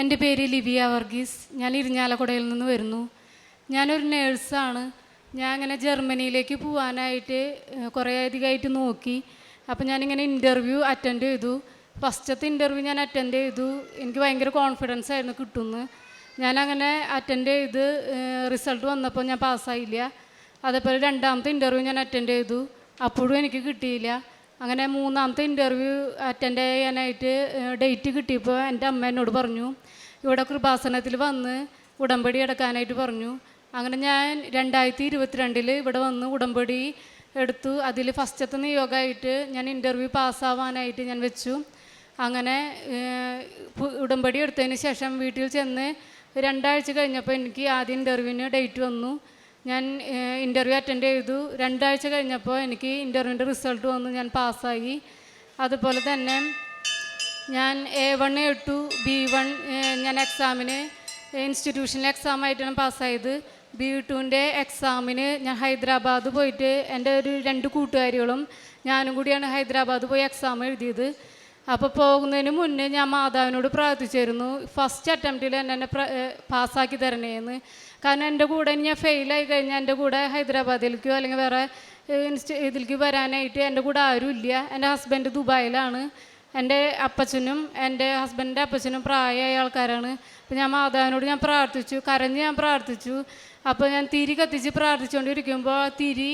എന്റെ പേര് ലിബിയ വർഗീസ്. ഞാൻ ഇരിഞ്ഞാലക്കുടയിൽ നിന്ന് വരുന്നു. ഞാനൊരു നേഴ്സാണ്. ഞാൻ അങ്ങനെ ജർമ്മനിയിലേക്ക് പോകാനായിട്ട് കുറേ അധികമായിട്ട് നോക്കി. അപ്പോൾ ഞാനിങ്ങനെ ഇന്റർവ്യൂ അറ്റൻഡ് ചെയ്തു. ഫസ്റ്റത്തെ ഇന്റർവ്യൂ ഞാൻ അറ്റൻഡ് ചെയ്തു. എനിക്ക് ഭയങ്കര കോൺഫിഡൻസ് ആയിരുന്നു കിട്ടുന്നു. ഞാനങ്ങനെ അറ്റൻഡ് ചെയ്ത് റിസൾട്ട് വന്നപ്പോൾ ഞാൻ പാസ്സായില്ല അതേപോലെ രണ്ടാമത്തെ ഇന്റർവ്യൂ ഞാൻ അറ്റൻഡ് ചെയ്തു. അപ്പോഴും എനിക്ക് കിട്ടിയില്ല. അങ്ങനെ മൂന്നാമത്തെ ഇന്റർവ്യൂ അറ്റൻഡ് ചെയ്യാനായിട്ട് ഡേറ്റ് കിട്ടിയപ്പോൾ എന്റെ അമ്മ എന്നോട് പറഞ്ഞു ഇവിടെ കൃപാസനത്തിൽ വന്ന് ഉടമ്പടി എടുക്കാനായിട്ട് പറഞ്ഞു. അങ്ങനെ ഞാൻ രണ്ടായിരത്തി ഇരുപത്തിരണ്ടിൽ ഇവിടെ വന്ന് ഉടമ്പടി എടുത്തു. അതിൽ ഫസ്റ്റത്തെ നിയോഗമായിട്ട് ഞാൻ ഇന്റർവ്യൂ പാസ്സാവാനായിട്ട് ഞാൻ വെച്ചു. അങ്ങനെ ഉടമ്പടി എടുത്തതിന് ശേഷം വീട്ടിൽ ചെന്ന് രണ്ടാഴ്ച കഴിഞ്ഞപ്പോൾ എനിക്ക് ആദ്യം ഇന്റർവ്യൂവിന് ഡേറ്റ് വന്നു. ഞാൻ ഇന്റർവ്യൂ അറ്റൻഡ് ചെയ്തു. രണ്ടാഴ്ച കഴിഞ്ഞപ്പോൾ എനിക്ക് ഇന്റർവ്യൂവിന്റെ റിസൾട്ട് വന്നു. ഞാൻ പാസ്സായി. അതുപോലെ തന്നെ ഞാൻ A one A two B one ഞാൻ എക്സാമിന് ഇൻസ്റ്റിറ്റ്യൂഷനിലെ എക്സാമായിട്ടാണ് പാസ്സായത്. ബി ടുവിന്റെ എക്സാമിന് ഞാൻ ഹൈദരാബാദ് പോയിട്ട് എന്റെ ഒരു രണ്ട് കൂട്ടുകാരികളും ഞാനും കൂടിയാണ് ഹൈദരാബാദ് പോയി എക്സാം എഴുതിയത്. അപ്പോൾ പോകുന്നതിന് മുന്നേ ഞാൻ മാതാവിനോട് പ്രാർത്ഥിച്ചിരുന്നു. ഫസ്റ്റ് അറ്റംപ്റ്റിൽ എന്നെ ഏഹ് പാസ്സാക്കി തരണേന്ന്. കാരണം എന്റെ കൂടെ ഞാൻ ഫെയിലായി കഴിഞ്ഞാൽ എന്റെ കൂടെ ഹൈദരാബാദിലേക്കോ അല്ലെങ്കിൽ വേറെ ഇൻസ്റ്റ ഇതിലേക്ക് വരാനായിട്ട് എന്റെ കൂടെ ആരും ഇല്ല എന്റെ ഹസ്ബൻഡ് ദുബായിലാണ്. എന്റെ അപ്പച്ചനും എന്റെ ഹസ്ബൻഡിന്റെ അപ്പച്ചനും പ്രായമായ ആൾക്കാരാണ്. അപ്പോൾ ഞാൻ മാതാവിനോട് ഞാൻ പ്രാർത്ഥിച്ചു. കരഞ്ഞ് ഞാൻ പ്രാർത്ഥിച്ചു. അപ്പോൾ ഞാൻ തിരി കത്തിച്ച് പ്രാർത്ഥിച്ചുകൊണ്ടിരിക്കുമ്പോൾ തിരി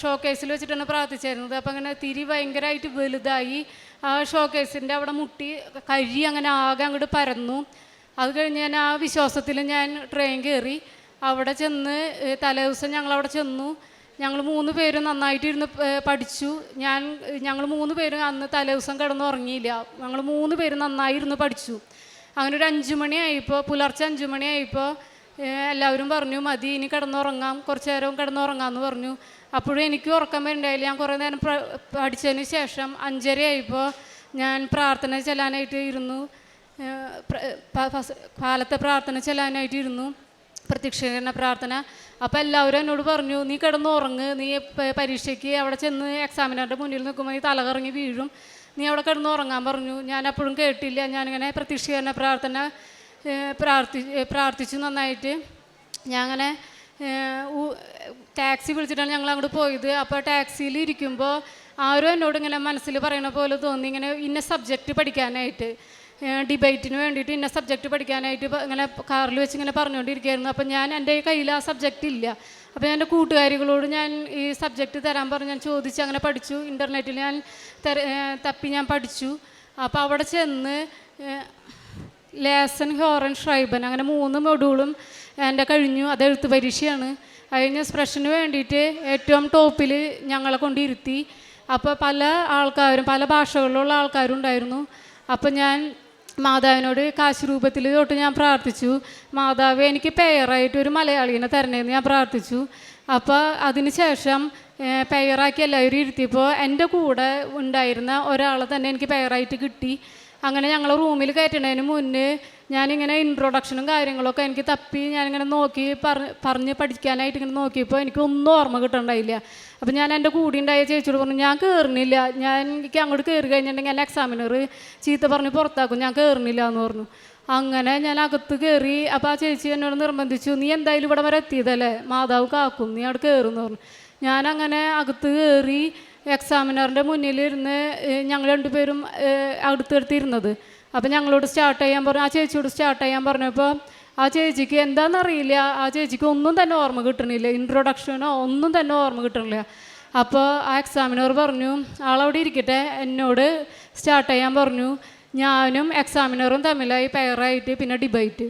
ഷോക്കേസിൽ വെച്ചിട്ടാണ് പ്രാർത്ഥിച്ചിരുന്നത്. അപ്പം അങ്ങനെ തിരി ഭയങ്കരമായിട്ട് വലുതായി ആ ഷോക്കേസിന്റെ അവിടെ മുട്ടി കഴി അങ്ങനെ ആകെ അങ്ങോട്ട് പരന്നു. അത് കഴിഞ്ഞ് ഞാൻ ആ വിശ്വാസത്തിൽ ഞാൻ ട്രെയിൻ കയറി. അവിടെ ചെന്ന് തലേ ദിവസം ഞങ്ങളവിടെ ചെന്നു. ഞങ്ങൾ മൂന്ന് പേരും നന്നായിട്ട് ഇരുന്ന് പഠിച്ചു. ഞാൻ ഞങ്ങൾ മൂന്ന് പേരും അന്ന് തലേദിവസം കിടന്ന് ഉറങ്ങിയില്ല. ഞങ്ങൾ മൂന്ന് പേരും നന്നായി ഇരുന്ന് പഠിച്ചു. അങ്ങനെ ഒരു അഞ്ചു മണിയായപ്പോൾ പുലർച്ചെ അഞ്ചു മണിയായപ്പോൾ എല്ലാവരും പറഞ്ഞു മതി ഇനി കിടന്നുറങ്ങാം കുറച്ച് നേരം കിടന്നുറങ്ങാമെന്ന് പറഞ്ഞു. അപ്പോഴും എനിക്ക് ഉറക്കം വരുന്നുണ്ടായില്ല. ഞാൻ കുറേ നേരം പഠിച്ചതിന് ശേഷം അഞ്ചരയായപ്പോൾ ഞാൻ പ്രാർത്ഥന ചെല്ലാനായിട്ട് ഇരുന്നു. കാലത്തെ പ്രാർത്ഥന ചെല്ലാനായിട്ട് ഇരുന്നു. പ്രത്യക്ഷീകരണ പ്രാർത്ഥന. അപ്പോൾ എല്ലാവരും എന്നോട് പറഞ്ഞു നീ കിടന്ന് ഉറങ്ങ് നീ പരീക്ഷയ്ക്ക് അവിടെ ചെന്ന് എക്സാമിനറുടെ മുന്നിൽ നിൽക്കുമ്പോൾ നീ തലകറങ്ങി വീഴും. നീ അവിടെ കിടന്ന് ഉറങ്ങാൻ പറഞ്ഞു. ഞാൻ അപ്പോഴും കേട്ടില്ല. ഞാനിങ്ങനെ പ്രത്യക്ഷീകരണ പ്രാർത്ഥന പ്രാർത്ഥി പ്രാർത്ഥിച്ചു നന്നായിട്ട്. ഞാൻ അങ്ങനെ ടാക്സി വിളിച്ചിട്ടാണ് ഞങ്ങൾ അങ്ങോട്ട് പോയത്. അപ്പോൾ ടാക്സിയിൽ ഇരിക്കുമ്പോൾ ആരും എന്നോട് ഇങ്ങനെ മനസ്സിൽ പറയണ പോലെ തോന്നി. ഇങ്ങനെ ഇന്ന സബ്ജക്റ്റ് പഠിക്കാനായിട്ട് ഡിബേറ്റിന് വേണ്ടിയിട്ട് ഇന്ന സബ്ജക്റ്റ് പഠിക്കാനായിട്ട് ഇങ്ങനെ കാറിൽ വെച്ച് ഇങ്ങനെ പറഞ്ഞുകൊണ്ടിരിക്കുകയായിരുന്നു. അപ്പം ഞാൻ എന്റെ കയ്യിൽ ആ സബ്ജക്റ്റ് ഇല്ല. അപ്പോൾ എന്റെ കൂട്ടുകാരികളോട് ഞാൻ ഈ സബ്ജക്റ്റ് തരാൻ പറഞ്ഞ് ഞാൻ ചോദിച്ച് അങ്ങനെ പഠിച്ചു. ഇന്റർനെറ്റിൽ ഞാൻ തപ്പി ഞാൻ പഠിച്ചു. അപ്പോൾ അവിടെ ചെന്ന് ലേസൺ ഹോറൻ ഷ്രൈബൻ അങ്ങനെ മൂന്ന് മൊഡ്യൂളും എന്റെ കഴിഞ്ഞു. അത് എഴുത്ത് പരീക്ഷയാണ്. കഴിഞ്ഞ എക്സ്പ്രഷന് വേണ്ടിയിട്ട് ഏറ്റവും ടോപ്പിൽ ഞങ്ങളെ കൊണ്ടിരുത്തി. അപ്പോൾ പല ആൾക്കാരും പല ഭാഷകളിലുള്ള ആൾക്കാരും ഉണ്ടായിരുന്നു. അപ്പോൾ ഞാൻ മാതാവിനോട് കാശ് രൂപത്തിൽ തൊട്ട് ഞാൻ പ്രാർത്ഥിച്ചു. മാതാവ് എനിക്ക് പെയറായിട്ട് ഒരു മലയാളീനെ തരണേന്ന് ഞാൻ പ്രാർത്ഥിച്ചു. അപ്പോൾ അതിന് ശേഷം പെയറാക്കി എല്ലാവരും ഇരുത്തിയപ്പോൾ എന്റെ കൂടെ ഉണ്ടായിരുന്ന ഒരാളെ തന്നെ എനിക്ക് പെയറായിട്ട് കിട്ടി. അങ്ങനെ ഞങ്ങൾ റൂമിൽ കയറ്റുന്നതിന് മുന്നേ ഞാനിങ്ങനെ ഇൻട്രൊഡക്ഷനും കാര്യങ്ങളൊക്കെ എനിക്ക് തപ്പി ഞാനിങ്ങനെ നോക്കി പറഞ്ഞ് പറഞ്ഞ് പഠിക്കാനായിട്ട് ഇങ്ങനെ നോക്കിയപ്പോൾ എനിക്ക് ഒന്നും ഓർമ്മ കിട്ടണ്ടായില്ല. അപ്പം ഞാൻ എന്റെ കൂടി ഉണ്ടായ ചേച്ചിയോട് പറഞ്ഞു ഞാൻ കയറുന്നില്ല ഞാൻ എനിക്ക് അങ്ങോട്ട് കയറി കഴിഞ്ഞിട്ടുണ്ടെങ്കിൽ എന്റെ എക്സാമിനർ ചീത്ത പറഞ്ഞ് പുറത്താക്കും. ഞാൻ കയറുന്നില്ല എന്ന് പറഞ്ഞു. അങ്ങനെ ഞാൻ അകത്ത് കയറി അപ്പോൾ ആ ചേച്ചി എന്നോട് നിർബന്ധിച്ചു നീ എന്തായാലും ഇവിടെ വരെ എത്തിയതല്ലേ? മാതാവ് കാക്കും. നീ അവിടെ കയറുമെന്ന് പറഞ്ഞു. ഞാനങ്ങനെ അകത്ത് കയറി എക്സാമിനറിന്റെ മുന്നിലിരുന്ന് ഞങ്ങൾ രണ്ടുപേരും അടുത്ത് അടുത്തടുത്തിരുന്നത്. അപ്പം ഞങ്ങളോട് സ്റ്റാർട്ട് ചെയ്യാൻ പറഞ്ഞു ആ ചേച്ചിയോട് സ്റ്റാർട്ട് ചെയ്യാൻ പറഞ്ഞപ്പോൾ ആ ചേച്ചിക്ക് എന്താണെന്നറിയില്ല ആ ചേച്ചിക്ക് ഒന്നും തന്നെ ഓർമ്മ കിട്ടണില്ല ഇൻട്രൊഡക്ഷനോ ഒന്നും തന്നെ ഓർമ്മ കിട്ടണില്ല. അപ്പോൾ ആ എക്സാമിനർ പറഞ്ഞു ആളവിടെ ഇരിക്കട്ടെ എന്നോട് സ്റ്റാർട്ട് ചെയ്യാൻ പറഞ്ഞു. ഞാനും എക്സാമിനറും തമ്മിലായി പെയറായിട്ട് പിന്നെ ഡിബൈറ്റ്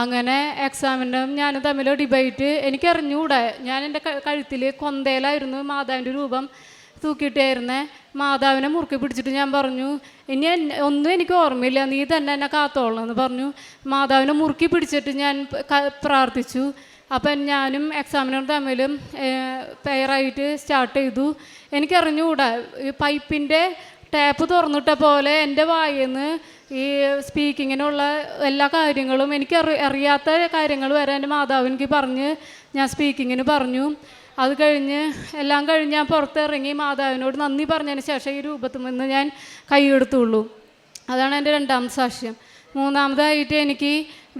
അങ്ങനെ എക്സാമിനും ഞാനും തമ്മിൽ ഡിബൈറ്റ് എനിക്കറിഞ്ഞൂടാ ഞാൻ എന്റെ കഴുത്തിൽ കൊന്തയിലായിരുന്നു മാതാവിന്റെ രൂപം. തൂക്കിയിട്ടായിരുന്നേ. മാതാവിനെ മുറുക്കി പിടിച്ചിട്ട് ഞാൻ പറഞ്ഞു ഇനി ഒന്നും എനിക്ക് ഓർമ്മയില്ല നീ തന്നെ എന്നെ കാത്തോളണം എന്ന് പറഞ്ഞു. മാതാവിനെ മുറുക്കി പിടിച്ചിട്ട് ഞാൻ പ്രാർത്ഥിച്ചു. അപ്പം ഞാനും എക്സാമിനർ തമ്മിലും പെയറായിട്ട് സ്റ്റാർട്ട് ചെയ്തു. എനിക്കറിഞ്ഞുകൂടാ ഈ പൈപ്പിന്റെ ടാപ്പ് തുറന്നിട്ട പോലെ എന്റെ വായിൽ നിന്ന് ഈ സ്പീക്കിങ്ങിനുള്ള എല്ലാ കാര്യങ്ങളും എനിക്ക് അറി അറിയാത്ത കാര്യങ്ങൾ വരെ എന്റെ മാതാവ് പറഞ്ഞ് ഞാൻ സ്പീക്കിങ്ങിന് പറഞ്ഞു. അത് കഴിഞ്ഞ് എല്ലാം കഴിഞ്ഞ് ഞാൻ പുറത്തിറങ്ങി മാതാവിനോട് നന്ദി പറഞ്ഞതിന് ശേഷം ഈ രൂപത്തിൽ നിന്ന് ഞാൻ കൈയെടുത്തുള്ളൂ. അതാണ് എന്റെ രണ്ടാമത്തെ സാക്ഷ്യം. മൂന്നാമതായിട്ട് എനിക്ക്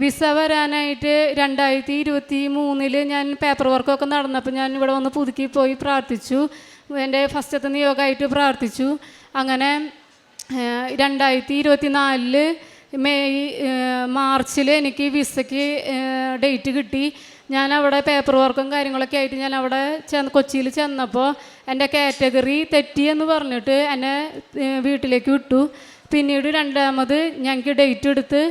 വിസ വരാനായിട്ട് രണ്ടായിരത്തി ഇരുപത്തി മൂന്നിൽ ഞാൻ പേപ്പർ വർക്കൊക്കെ നടന്നപ്പോൾ ഞാൻ ഇവിടെ വന്ന് പുതുക്കി പോയി പ്രാർത്ഥിച്ചു. എന്റെ ഫസ്റ്റത്തെ നിയോഗമായിട്ട് പ്രാർത്ഥിച്ചു. അങ്ങനെ രണ്ടായിരത്തി ഇരുപത്തി നാലിൽ മെയ് മാർച്ചിൽ എനിക്ക് വിസയ്ക്ക് ഡേറ്റ് കിട്ടി. ഞാൻ അവിടെ പേപ്പർ വർക്കും കാര്യങ്ങളൊക്കെ ആയിട്ട് ഞാൻ അവിടെ ചെന്ന് കൊച്ചിയിൽ ചെന്നപ്പോൾ എന്റെ കാറ്റഗറി തെറ്റി എന്ന് പറഞ്ഞിട്ട് എന്നെ വീട്ടിലേക്ക് വിട്ടു. പിന്നീട് രണ്ടാമത് ഞങ്ങൾക്ക് ഡേറ്റ് എടുത്ത്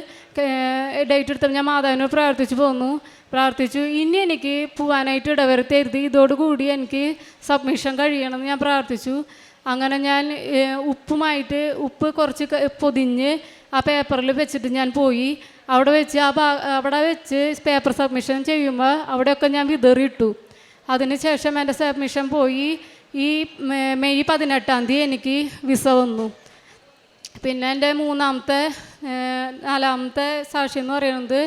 ഡേറ്റ് എടുത്തപ്പോൾ ഞാൻ മാതാവിനെ പ്രാർത്ഥിച്ചു പോന്നു. പ്രാർത്ഥിച്ചു ഇനി എനിക്ക് പോകാനായിട്ട് ഇടവരുത്തരുത്. ഇതോടുകൂടി എനിക്ക് സബ്മിഷൻ കഴിയണമെന്ന് ഞാൻ പ്രാർത്ഥിച്ചു. അങ്ങനെ ഞാൻ ഉപ്പുമായിട്ട് ഉപ്പ് കുറച്ച് പൊതിഞ്ഞ് ആ പേപ്പറിൽ വെച്ചിട്ട് ഞാൻ പോയി. അവിടെ വെച്ച് ആ അവിടെ വെച്ച് പേപ്പർ സബ്മിഷൻ ചെയ്യുമ്പോൾ അവിടെയൊക്കെ ഞാൻ വിതറിയിട്ടു. അതിനുശേഷം എന്റെ സബ്മിഷൻ പോയി. ഈ മെയ് പതിനെട്ടാം തീയതി എനിക്ക് വിസ വന്നു. പിന്നെ എന്റെ മൂന്നാമത്തെ നാലാമത്തെ സാക്ഷി എന്ന് പറയുന്നത്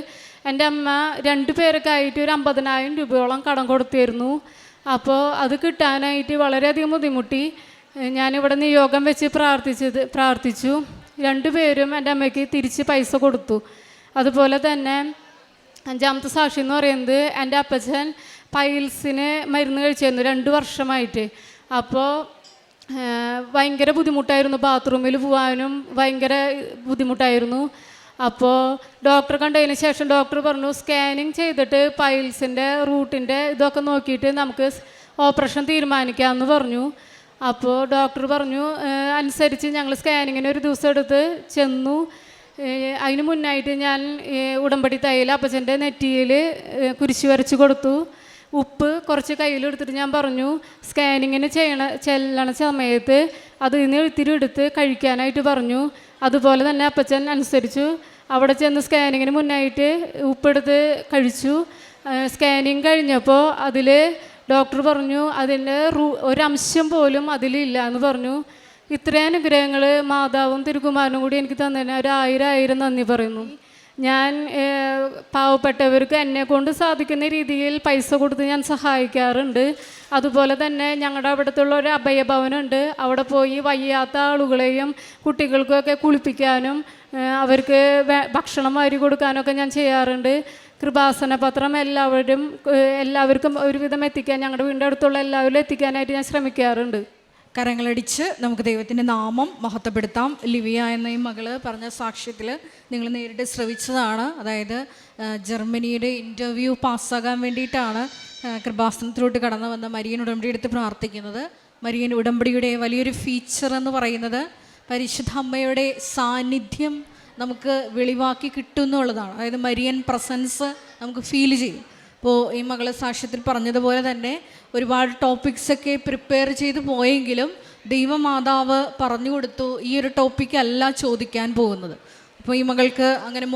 എന്റെ അമ്മ രണ്ട് പേരൊക്കെ ആയിട്ട് ഒരു അമ്പതിനായിരം രൂപയോളം കടം കൊടുത്തിരുന്നു. അപ്പോൾ അത് കിട്ടാനായിട്ട് വളരെയധികം ബുദ്ധിമുട്ടി. ഏഹ്, നിന്ന് യോഗം വെച്ച് പ്രാർത്ഥിച്ചത് പ്രാർത്ഥിച്ചു. രണ്ടുപേരും എന്റെ അമ്മയ്ക്ക് തിരിച്ച് പൈസ കൊടുത്തു. അതുപോലെ തന്നെ അഞ്ചാമത്തെ സാക്ഷി എന്ന് പറയുന്നത് എന്റെ അപ്പച്ചൻ പൈൽസിന് മരുന്ന് കഴിച്ചിരുന്നു രണ്ട് വർഷമായിട്ട്. അപ്പോൾ ഭയങ്കര ബുദ്ധിമുട്ടായിരുന്നു. ബാത്റൂമിൽ പോകാനും ഭയങ്കര ബുദ്ധിമുട്ടായിരുന്നു. അപ്പോൾ ഡോക്ടർ കണ്ടതിന് ശേഷം ഡോക്ടർ പറഞ്ഞു സ്കാനിങ് ചെയ്തിട്ട് പൈൽസിന്റെ റൂട്ടിന്റെ ഇതൊക്കെ നോക്കിയിട്ട് നമുക്ക് ഓപ്പറേഷൻ തീരുമാനിക്കാമെന്ന് പറഞ്ഞു. അപ്പോൾ ഡോക്ടർ പറഞ്ഞു അനുസരിച്ച് ഞങ്ങൾ സ്കാനിങ്ങിന് ഒരു ദിവസം എടുത്ത് ചെന്നു. അതിന് മുന്നായിട്ട് ഞാൻ ഉടമ്പടി തയ്യൽ അപ്പച്ചന്റെ നെറ്റിയിൽ കുരിശ് വരച്ച് കൊടുത്തു. ഉപ്പ് കുറച്ച് കയ്യിലെടുത്തിട്ട് ഞാൻ പറഞ്ഞു സ്കാനിങ്ങിന് ചെയ്യണ ചെല്ലണ സമയത്ത് അത് ഇന്ന് ഇത്തിരി എടുത്ത് കഴിക്കാനായിട്ട് പറഞ്ഞു. അതുപോലെ തന്നെ അപ്പച്ചൻ അനുസരിച്ചു. അവിടെ ചെന്ന് സ്കാനിങ്ങിന് മുന്നായിട്ട് ഉപ്പെടുത്ത് കഴിച്ചു. സ്കാനിങ് കഴിഞ്ഞപ്പോൾ അതിൽ ഡോക്ടർ പറഞ്ഞു അതിന്റെ റൂ ഒരംശം പോലും അതിലില്ല എന്ന് പറഞ്ഞു. ഇത്രയും അനുഗ്രഹങ്ങൾ മാതാവും തിരുകുമാരനും കൂടി എനിക്ക് തന്നതിന് ഒരു ആയിരം ആയിരം നന്ദി പറയുന്നു. ഞാൻ പാവപ്പെട്ടവർക്ക് എന്നെ കൊണ്ട് സാധിക്കുന്ന രീതിയിൽ പൈസ കൊടുത്ത് ഞാൻ സഹായിക്കാറുണ്ട്. അതുപോലെ തന്നെ ഞങ്ങളുടെ അവിടുത്തുള്ള ഒരു അഭയഭവനുണ്ട്. അവിടെ പോയി വയ്യാത്ത ആളുകളെയും കുട്ടികൾക്കൊക്കെ കുളിപ്പിക്കാനും അവർക്ക് ഭക്ഷണം വാരി കൊടുക്കാനൊക്കെ ഞാൻ ചെയ്യാറുണ്ട്. കൃപാസന പത്രം എല്ലാവരും എല്ലാവർക്കും ഒരുവിധം എത്തിക്കാൻ ഞങ്ങളുടെ വീടിന്റെ അടുത്തുള്ള എല്ലാവരും എത്തിക്കാനായിട്ട് ഞാൻ ശ്രമിക്കാറുണ്ട്. കരങ്ങളടിച്ച് നമുക്ക് ദൈവത്തിന്റെ നാമം മഹത്വപ്പെടുത്താം. ലിവിയ എന്ന ഈ മകൾ പറഞ്ഞ സാക്ഷ്യത്തിൽ നിങ്ങൾ നേരിട്ട് ശ്രവിച്ചതാണ്. അതായത് ജർമ്മനിയുടെ ഇന്റർവ്യൂ പാസ്സാകാൻ വേണ്ടിയിട്ടാണ് കൃപാസനത്തിലോട്ട് കടന്നു വന്ന മരിയൻ ഉടമ്പടി എടുത്ത് പ്രാർത്ഥിക്കുന്നത്. മരിയൻ ഉടമ്പടിയുടെ വലിയൊരു ഫീച്ചർ എന്ന് പറയുന്നത് പരിശുദ്ധ അമ്മയുടെ സാന്നിധ്യം നമുക്ക് വെളിവാക്കി കിട്ടും എന്നുള്ളതാണ് അതായത് മരിയൻ പ്രസൻസ് നമുക്ക് ഫീൽ ചെയ്യും. അപ്പോൾ ഈ മകളെ സാക്ഷ്യത്തിൽ പറഞ്ഞതുപോലെ തന്നെ ഒരുപാട് ടോപ്പിക്സൊക്കെ പ്രിപ്പയർ ചെയ്ത് പോയെങ്കിലും ദൈവമാതാവ് പറഞ്ഞു കൊടുത്തു ഈ ഒരു ടോപ്പിക്കല്ല ചോദിക്കാൻ പോകുന്നത്. അപ്പോൾ ഈ മകൾക്ക് അങ്ങനെ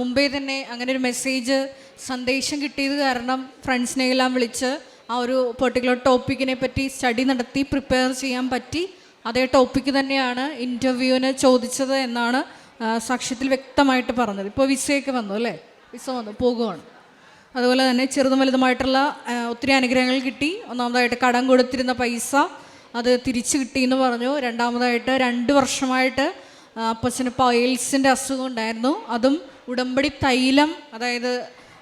മുമ്പേ തന്നെ അങ്ങനെ ഒരു മെസ്സേജ് സന്ദേശം കിട്ടിയത് കാരണം ഫ്രണ്ട്സിനെ എല്ലാം വിളിച്ച് ആ ഒരു പെർട്ടിക്കുലർ ടോപ്പിക്കിനെ പറ്റി സ്റ്റഡി നടത്തി പ്രിപ്പയർ ചെയ്യാൻ പറ്റി. അതേ ടോപ്പിക്ക് തന്നെയാണ് ഇന്റർവ്യൂവിന് ചോദിച്ചത് എന്നാണ് സാക്ഷ്യത്തിൽ വ്യക്തമായിട്ട് പറഞ്ഞത്. ഇപ്പോൾ വിസയൊക്കെ വന്നു അല്ലേ? വിസ വന്നു പോകുവാണ്. അതുപോലെ തന്നെ ചെറുതും വലുതുമായിട്ടുള്ള ഒത്തിരി അനുഗ്രഹങ്ങൾ കിട്ടി. ഒന്നാമതായിട്ട് കടം കൊടുത്തിരുന്ന പൈസ അത് തിരിച്ചു കിട്ടി എന്ന് പറഞ്ഞു. രണ്ടാമതായിട്ട് രണ്ട് വർഷമായിട്ട് അപ്പച്ചന് പൈൽസിന്റെ അസുഖം ഉണ്ടായിരുന്നു. അതും ഉടമ്പടി തൈലം അതായത്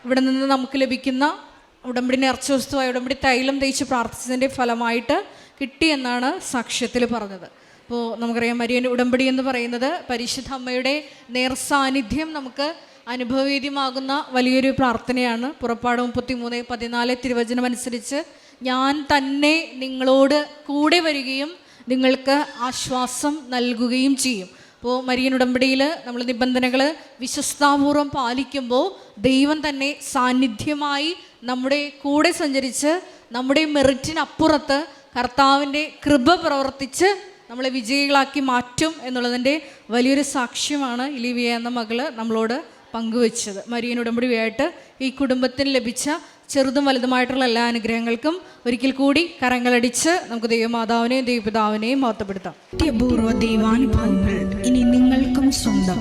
ഇവിടെ നിന്ന് നമുക്ക് ലഭിക്കുന്ന ഉടമ്പടി നേർച്ച വസ്തുവായ ഉടമ്പടി തൈലം തേച്ച് പ്രാർത്ഥിച്ചതിന്റെ ഫലമായിട്ട് കിട്ടിയെന്നാണ് സാക്ഷ്യത്തിൽ പറഞ്ഞത്. അപ്പോൾ നമുക്കറിയാം മരിയന്റെ ഉടമ്പടി എന്ന് പറയുന്നത് പരിശുദ്ധ അമ്മയുടെ നേർ സാന്നിധ്യം നമുക്ക് അനുഭവവേദ്യമാകുന്ന വലിയൊരു പ്രാർത്ഥനയാണ്. പുറപ്പാട് മുപ്പത്തി മൂന്ന് പതിനാല് തിരുവചനമനുസരിച്ച് ഞാൻ തന്നെ നിങ്ങളോട് കൂടെ വരികയും നിങ്ങൾക്ക് ആശ്വാസം നൽകുകയും ചെയ്യും. അപ്പോൾ മരിയൻ ഉടമ്പടിയിൽ നമ്മൾ നിബന്ധനകൾ വിശ്വസ്താപൂർവം പാലിക്കുമ്പോൾ ദൈവം തന്നെ സാന്നിധ്യമായി നമ്മുടെ കൂടെ സഞ്ചരിച്ച് നമ്മുടെ മെറിറ്റിനപ്പുറത്ത് കർത്താവിന്റെ കൃപ പ്രവർത്തിച്ച് നമ്മളെ വിജയികളാക്കി മാറ്റും എന്നുള്ളതിന്റെ വലിയൊരു സാക്ഷ്യമാണ് ഇലിവിയ എന്ന മകൾ നമ്മളോട് പങ്കുവച്ചത്. മരിയൻ ഉടമ്പടിയായിട്ട് ഈ കുടുംബത്തിന് ലഭിച്ച ചെറുതും വലുതുമായിട്ടുള്ള എല്ലാ അനുഗ്രഹങ്ങൾക്കും ഒരിക്കൽ കൂടി കരങ്ങളടിച്ച് നമുക്ക് ദൈവമാതാവിനെയും ദൈവപിതാവിനെയും മഹത്വപ്പെടുത്താം അത്യപൂർവ ദൈവാനുഭവങ്ങൾ ഇനി നിങ്ങൾക്കും സ്വന്തം.